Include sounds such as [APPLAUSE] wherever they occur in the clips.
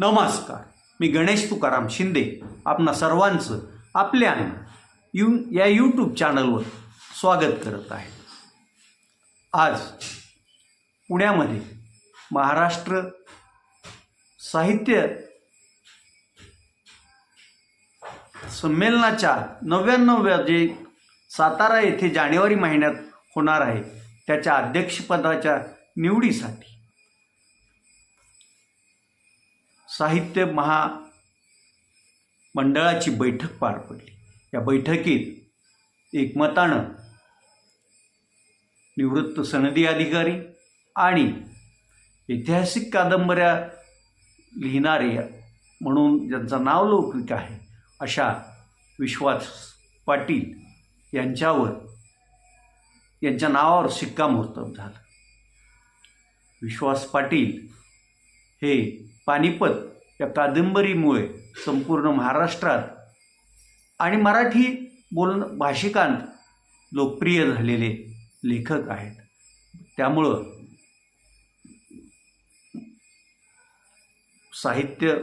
नमस्कार. मी गणेश तुकाराम शिंदे आपणा सर्वांचं आपल्या यू या यूट्यूब चॅनलवर स्वागत करत आहे. आज पुण्यामध्ये महाराष्ट्र साहित्य संमेलनाच्या नव्याण्णव्या जे सातारा येथे जानेवारी महिन्यात होणार आहे त्याच्या अध्यक्षपदाच्या निवडीसाठी साहित्य महा मंडळाची बैठक पार पडली. या बैठकीत एकमतानं निवृत्त सनदी अधिकारी आणि ऐतिहासिक कादंबऱ्या लिहिणारे म्हणून ज्यांचं नाव लौकिक आहे अशा विश्वास पाटील यांच्यावर यांच्या नावावर शिक्कामोर्तब झालं. विश्वास पाटील हे पानिपत या कादंबरीमुळे संपूर्ण महाराष्ट्रात आणि मराठी बोल भाषिकांत लोकप्रिय झालेले लेखक आहेत. त्यामुळं साहित्य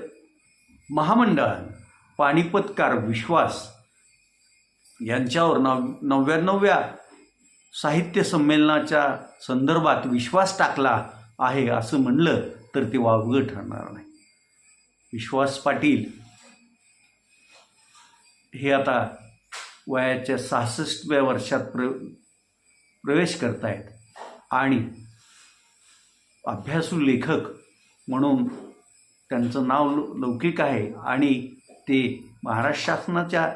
महामंडळानं पानिपतकार विश्वास यांच्यावर नव नव्याण्णव्या साहित्य संमेलनाच्या संदर्भात विश्वास टाकला आहे असं म्हणलं तर ते वावगं ठरणार नाही. विश्वास पाटील हे आता वयाच्या सहासष्टव्या वर्षात प्र प्रवेश करतायत आणि अभ्यासू लेखक म्हणून त्यांचं नाव लौकिक आहे आणि ते महाराष्ट्र शासनाच्या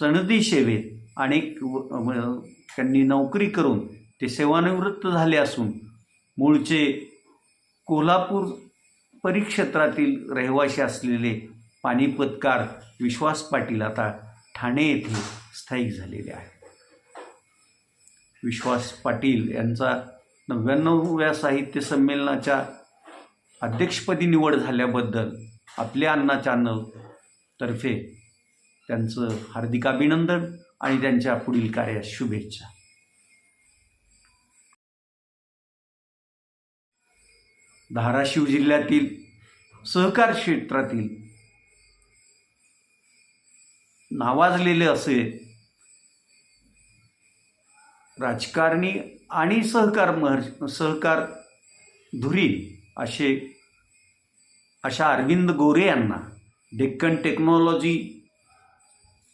सनदी सेवेत अनेक व- त्यांनी नोकरी करून ते सेवानिवृत्त झाले असून मूळचे कोल्हापूर परिक्षेत्रातील रहिवासी असलेले पानिपतकार विश्वास पाटील आता ठाणे येथे स्थायिक झालेले आहेत. विश्वास पाटील यांचा नव्याण्णवव्या साहित्य संमेलनाच्या अध्यक्षपदी निवड झाल्याबद्दल आपल्या अण्णा चॅनल तर्फे त्यांचं हार्दिक अभिनंदन आणि त्यांच्या पुढील कार्यास शुभेच्छा. धाराशिव जिल्ह्यातील सहकार क्षेत्रातील नावाजलेले असे राजकारणी आणि सहकार महर सहकार धुरी असे अशा अरविंद गोरे यांना Deccan technology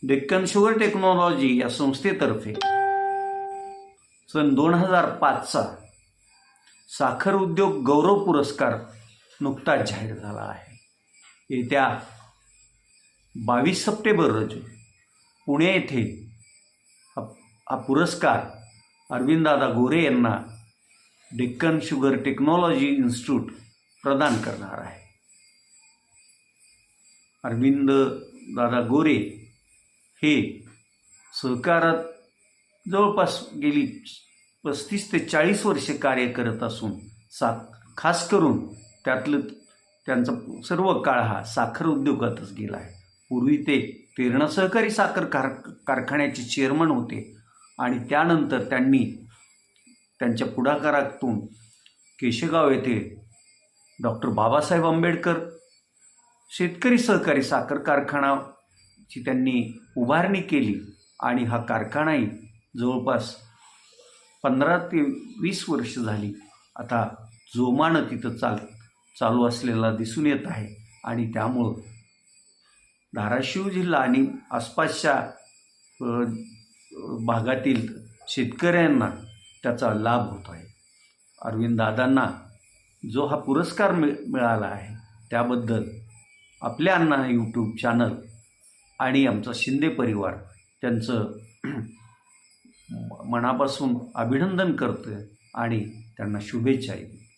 Deccan sugar technology या संस्थेतर्फे सन दोन हजार पाचचा साखर उद्योग गौरव पुरस्कार नुकताच जाहीर झाला आहे. येत्या बावीस सप्टेंबर रोजी पुणे येथे हा हा पुरस्कार अरविंददादा गोरे यांना डेक्कन शुगर टेक्नॉलॉजी इन्स्टिट्यूट प्रदान करणार आहे. अरविंद दादा गोरे हे सहकारात जवळपास गेली पस्तीस ते चाळीस वर्षे कार्य करत असून सा खास करून त्यातलं त्यांचा सर्व काळ हा साखर उद्योगातच गेला आहे. पूर्वी ते तेरणा सहकारी साखर कार कारखान्याचे चेअरमन होते आणि त्यानंतर त्यांनी त्यांच्या पुढाकारातून केशगाव येथे डॉक्टर बाबासाहेब आंबेडकर शेतकरी सहकारी साखर कारखानाची त्यांनी उभारणी केली आणि हा कारखानाही जवळपास पंधरा ते वीस वर्ष झाली आता जोमानं तिथं चाल चालू असलेला दिसून येत आहे. आणि त्यामुळं धाराशिव जिल्हा आणि आसपासच्या भागातील शेतकऱ्यांना त्याचा लाभ होत आहे. अरविंद दादांना जो हा पुरस्कार मिळ मिळाला आहे त्याबद्दल आपल्या अण्णा यूट्यूब चॅनल आणि आमचा शिंदे परिवार त्यांचं मनापासून अभिनंदन करतं आणि त्यांना शुभेच्छाही देतो.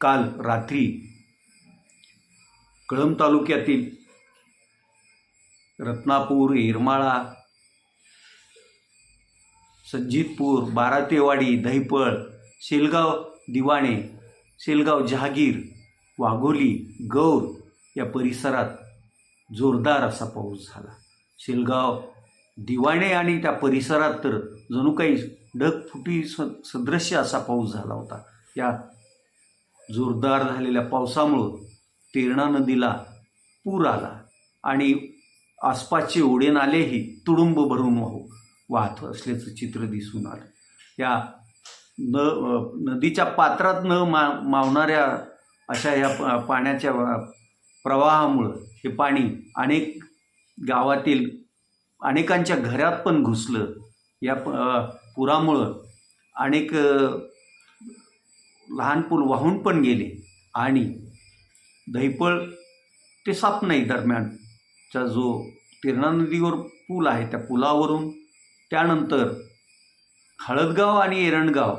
काल रात्री कळंब तालुक्यातील रत्नापूर येरमाळा संजितपूर बारातेवाडी दहिपळ शेलगाव दिवाणे शेलगाव जहागीर वाघोली गौर या परिसरात जोरदार असा पाऊस झाला. शेलगाव दिवाणे आणि त्या परिसरात तर जणू काही ढगफुटी स सदृश्य असा पाऊस झाला होता. या जोरदार झालेल्या पावसामुळं तेरणा नदीला पूर आला आणि आसपासचे ओढे नालेही तुडुंब भरून वाहू वाहत असल्याचं चित्र दिसून आलं. या न नदीच्या पात्रात न मा मावणाऱ्या अशा या पाण्याच्या प्रवाहामुळं हे पाणी अनेक गावातील अनेकांच्या घरात पण घुसलं. या पुरामुळं अनेक लहान पूल वाहून पण गेले आणि दहिपळ ते सापनाई दरम्यानचा जो तिरणा नदीवर पूल आहे त्या पुलावरून त्यानंतर हळदगाव आणि एरणगाव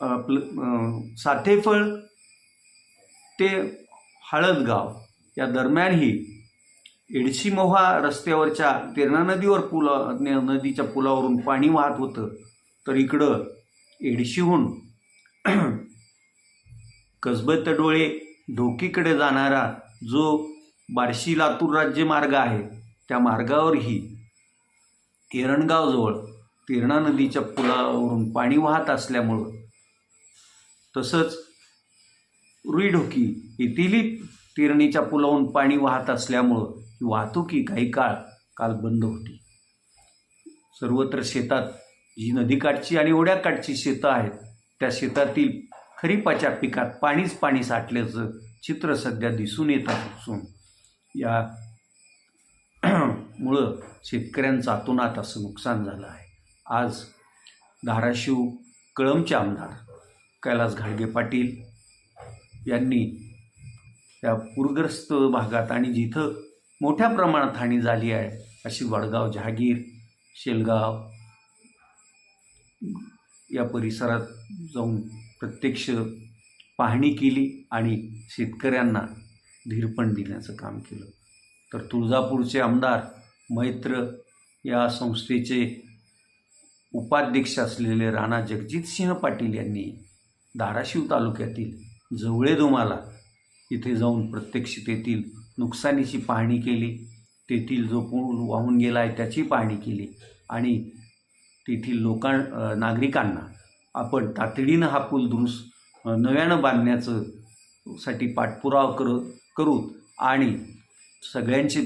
आपलं साठेफळ ते हळदगाव या दरम्यानही एडशीमोहा रस्त्यावरच्या तेरणा नदीवर पुला नदीच्या पुलावरून पाणी वाहत होतं. तर इकडं एडशीहून [CLEARS THROAT] कसबे तडोळे ढोकीकडे जाणारा जो बार्शी लातूर राज्यमार्ग आहे त्या मार्गावरही एरणगावजवळ तेरणा नदीच्या पुलावरून पाणी वाहत असल्यामुळं तसंच रुईढोकी येथीलही तेरणीच्या पुलावरून पाणी वाहत असल्यामुळं ही वाहतुकी काही काळ काल बंद होती. सर्वत्र शेतात जी नदीकाठची आणि ओढ्याकाठची शेतं आहेत त्या शेतातील खरीपाच्या पिकात पाणीच पाणी साठल्याचं चित्र सध्या दिसून येत असून या मुळं शेतकऱ्यांचं अतोनात असं नुकसान झालं आहे. आज धाराशिव कळमचे आमदार कैलास घाडगे पाटील यांनी या पूरग्रस्त भागात आणि जिथं मोठ्या प्रमाणात हानी झाली आहे अशी वडगाव जहागीर शेलगाव या परिसरात जाऊन प्रत्यक्ष पाहणी केली आणि शेतकऱ्यांना धीरपण देण्याचं काम केलं. तर तुळजापूरचे आमदार मैत्र या संस्थेचे उपाध्यक्ष असलेले राणा जगजितसिंह पाटील यांनी धाराशिव तालुक्यातील जवळेदोमाला इथे जाऊन प्रत्यक्ष तेथील नुकसानीची पाहणी केली. तेथील जो पूल वाहून गेला आहे त्याची पाहणी केली आणि तेथील लोकां नागरिकांना आपण तातडीनं हा पूल दुरुस्त नव्यानं बांधण्याचं साठी पाठपुरावा कर करू आणि सगळ्यांचे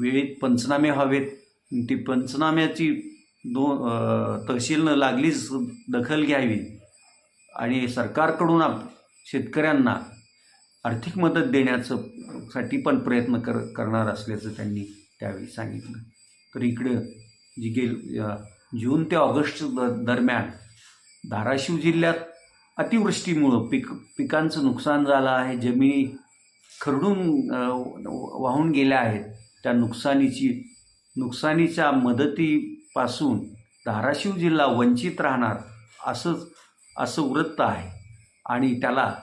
वेळेत पंचनामे हवेत. ती पंचनाम्याची दो तहसील तहसीलनं लागलीच दखल घ्यावी. आणि सरकारकडून आप शेतकऱ्यांना आर्थिक मदत देण्याचं साठी पण प्रयत्न कर करणार असल्याचं त्यांनी त्यावेळी सांगितलं. तर इकडं जी गेल जून ते ऑगस्ट द दरम्यान धाराशिव जिल्ह्यात अतिवृष्टीमुळं पिक पिकांचं नुकसान झालं आहे. जमिनी खरडून वाहून गेल्या आहेत. त्या नुकसानीची नुकसानीच्या मदतीपासून धाराशिव जिल्हा वंचित राहणार असंच असं वृत्त आहे. आणि त्याला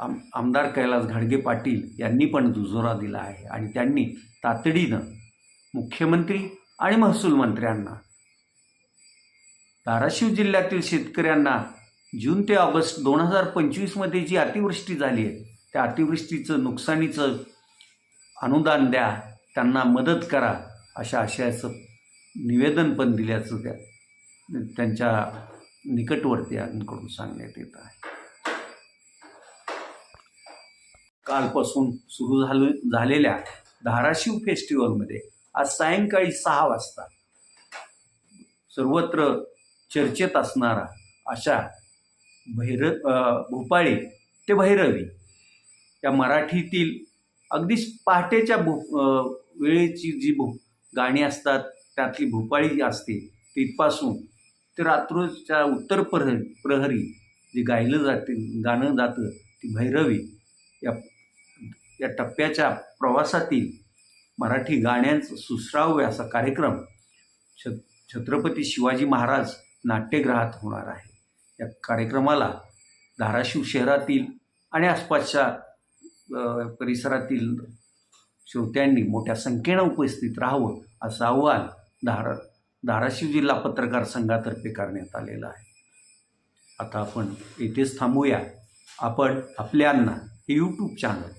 आम आमदार कैलास घाडगे पाटील यांनी पण दुजोरा दिला आहे. आणि त्यांनी तातडीनं मुख्यमंत्री आणि महसूल मंत्र्यांना धाराशिव जिल्ह्यातील शेतकऱ्यांना जून ते ऑगस्ट दोन हजार पंचवीसमध्ये जी अतिवृष्टी झाली आहे त्या अतिवृष्टीचं नुकसानीचं अनुदान द्या. त्यांना मदत करा अशा आशयाचं निवेदन पण दिल्याचं त्या त्यांच्या निकटवर्तीयांकडून सांगण्यात येत आहे. कालपासून सुरू झालं झालेल्या धाराशिव फेस्टिवलमध्ये आज सायंकाळी सहा वाजता सर्वत्र चर्चेत असणारा अशा भैर भोपाळी ते भैरवी या मराठीतील अगदी पहाटेच्या भू वेळेची जी भू गाणी असतात त्यातली भोपाळी जी असते तिथपासून ते रात्रीच्या उत्तर प्रह प्रहरी जे गायलं जाते गाणं जातं ती भैरवी या या टप्प्याच्या प्रवासातील मराठी गाण्यांचं सुश्राव्य असा कार्यक्रम छ छत्रपती शिवाजी महाराज नाट्यगृहात होणार आहे. या कार्यक्रमाला धाराशिव शहरातील आणि आसपासच्या परिसरातील श्रोत्यांनी मोठ्या संख्येनं उपस्थित राहावं असं आव्हान धारा धाराशिव जिल्हा पत्रकार संघातर्फे करण्यात आलेलं आहे. आता आपण येथेच थांबूया. आपण आपल्यांना हे यूट्यूब चॅनल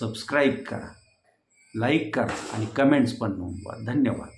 सबस्क्राईब करा लाईक करा आणि कमेंट्स पण नोंदवा. धन्यवाद.